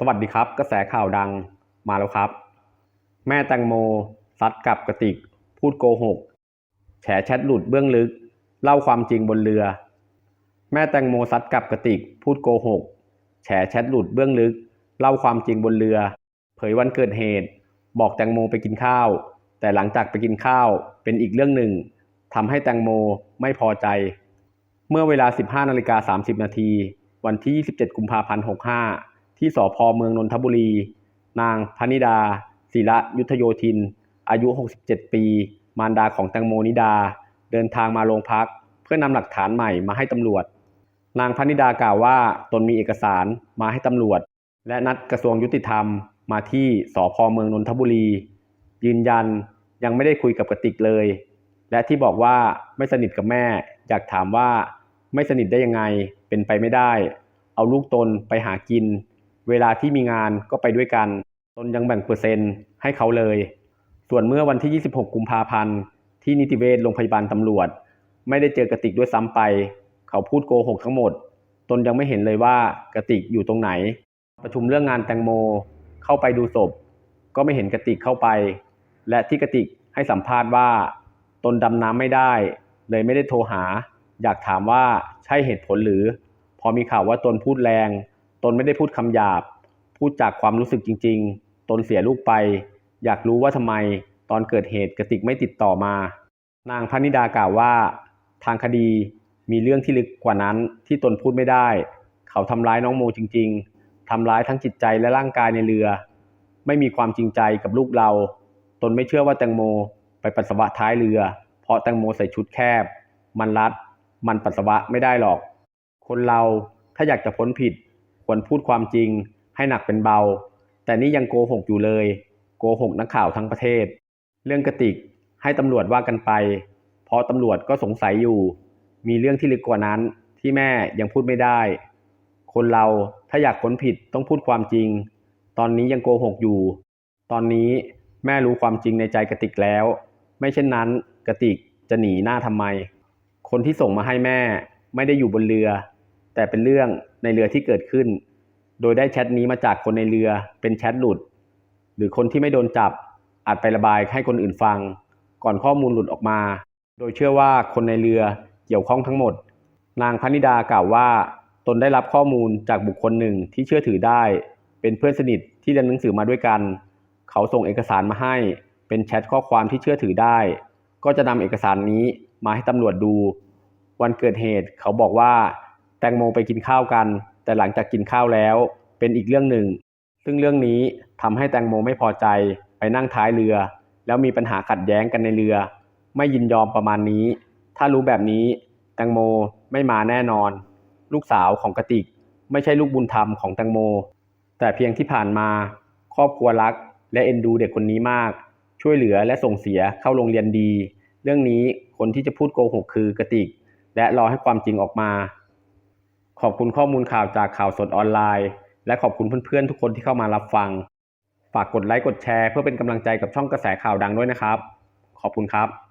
สวัสดีครับ กระแสข่าวดังมาแล้วครับ แม่แตงโมซัดกับกระติก พูดโกหก แฉแชทหลุดเบื้องลึก เล่าความจริงบนเรือ แม่แตงโมซัดกับกระติก พูดโกหก แฉแชทหลุดเบื้องลึก เล่าความจริงบนเรือ เผยวันเกิดเหตุ บอกแตงโมไปกินข้าว แต่หลังจากไปกินข้าวเป็นอีกเรื่องหนึ่งทำให้แตงโมไม่พอใจ เมื่อเวลา 15นาฬิกา30นาทีวันที่ 27 กุมภาพันธ์ 65 ที่สพเมืองนนทบุรี นางพนิดา ศิระยุทธโยธิน อายุ 67 ปี มารดาของแตงโมนิดา เดินทางมาโรงพัก เพื่อนำหลักฐานใหม่มาให้ตำรวจ นางพนิดากล่าวว่าตนมีเอกสารมาให้ตำรวจ และนัดกระทรวงยุติธรรมมาที่สพเมืองนนทบุรี ยืนยันยังไม่ได้คุยกับกติกเลย และที่บอกว่าไม่สนิทกับแม่ อยากถามว่าไม่สนิทได้ยังไงเป็นไปไม่ได้ เอาลูกตนไปหากิน เวลาที่มีงานก็ไปด้วยกัน ตนยังแบ่งเปอร์เซ็นต์ให้เขาเลย ส่วนเมื่อวันที่ 26 กุมภาพันธ์ ที่นิติเวชโรงพยาบาลตำรวจ ไม่ได้เจอกระติกด้วยซ้ำไป เขาพูดโกหกทั้งหมด ตนยังไม่เห็นเลยว่ากระติกอยู่ตรงไหน ประชุมเรื่องงานแตงโม เข้าไปดูศพ ก็ไม่เห็นกระติกเข้าไป และที่กระติกให้สัมภาษณ์ว่า ตนดำน้ำไม่ได้ เลยไม่ได้โทรหา อยากถามว่าใช่เหตุผลหรือ พอมีข่าวว่าตนพูดแรง ตนไม่ได้พูดคำหยาบ พูดจากความรู้สึกจริง ๆ ตนเสียลูกไป อยากรู้ว่าทำไมตอนเกิดเหตุกระติกไม่ติดต่อมา นางพนิดากล่าวว่า ทางคดีมีเรื่องที่ลึกกว่านั้นที่ตนพูดไม่ได้ เขาทำร้ายน้องโมจริง ๆทำร้ายทั้งจิตใจและร่างกายในเรือ ไม่มีความจริงใจกับลูกเรา ตนไม่เชื่อว่าแตงโมไปปัสสาวะท้ายเรือ เพราะแตงโมใส่ชุดแคบ มันรัด มันปัสสาวะไม่ได้หรอก คนเราถ้าอยากจะพ้นผิด ควรพูดความจริง ให้หนักเป็นเบา แต่นี่ยังโกหกอยู่เลย โกหกนักข่าวทั้งประเทศ เรื่องกระติกให้ตำรวจว่ากันไป เพราะตำรวจก็สงสัยอยู่ มีเรื่องที่ลึกกว่านั้นที่แม่ยังพูดไม่ได้ คนเราถ้าอยากพ้นผิดต้องพูดความจริง ตอนนี้ยังโกหกอยู่ ตอนนี้แม่รู้ความจริงในใจกระติกแล้ว ไม่เช่นนั้นกระติกจะหนีหน้าทำไม คนที่ส่งมาให้แม่ไม่ได้อยู่บนเรือ แต่เป็นเรื่อง ในเรือที่เกิดขึ้น โดยได้แชทนี้มาจากคนในเรือเป็นแชทหลุด หรือคนที่ไม่โดนจับอาจไประบายให้คนอื่นฟัง ก่อนข้อมูลหลุดออกมา โดยเชื่อว่าคนในเรือเกี่ยวข้องทั้งหมด นางพนิดากล่าวว่า ตนได้รับข้อมูลจากบุคคลหนึ่งที่เชื่อถือได้ เป็นเพื่อนสนิทที่เรียนหนังสือมาด้วยกัน เขาส่งเอกสารมาให้ เป็นแชทข้อความที่เชื่อถือได้ ก็จะนำเอกสารนี้มาให้ตำรวจดู วันเกิดเหตุเขาบอกว่า แตงโมไปกินข้าวกัน แต่หลังจากกินข้าวแล้ว เป็นอีกเรื่องหนึ่ง ซึ่งเรื่องนี้ทำให้แตงโมไม่พอใจไปนั่งท้ายเรือ แล้วมีปัญหาขัดแย้งกันในเรือ ไม่ยินยอมประมาณนี้ ถ้ารู้แบบนี้ แตงโมไม่มาแน่นอน ลูกสาวของกติก ไม่ใช่ลูกบุญธรรมของแตงโม แต่เพียงที่ผ่านมา ครอบครัวรัก และเอ็นดูเด็กคนนี้มาก ช่วยเหลือและส่งเสียเข้าโรงเรียนดี เรื่องนี้คนที่จะพูดโกหกคือกติก และรอให้ความจริงออกมา ขอบคุณข้อมูลข่าวจากข่าวสดออนไลน์ และขอบคุณเพื่อนๆทุกคนที่เข้ามารับฟัง ฝากกดไลค์กดแชร์เพื่อเป็นกำลังใจกับช่องกระแสข่าวดังด้วยนะครับ ขอบคุณครับ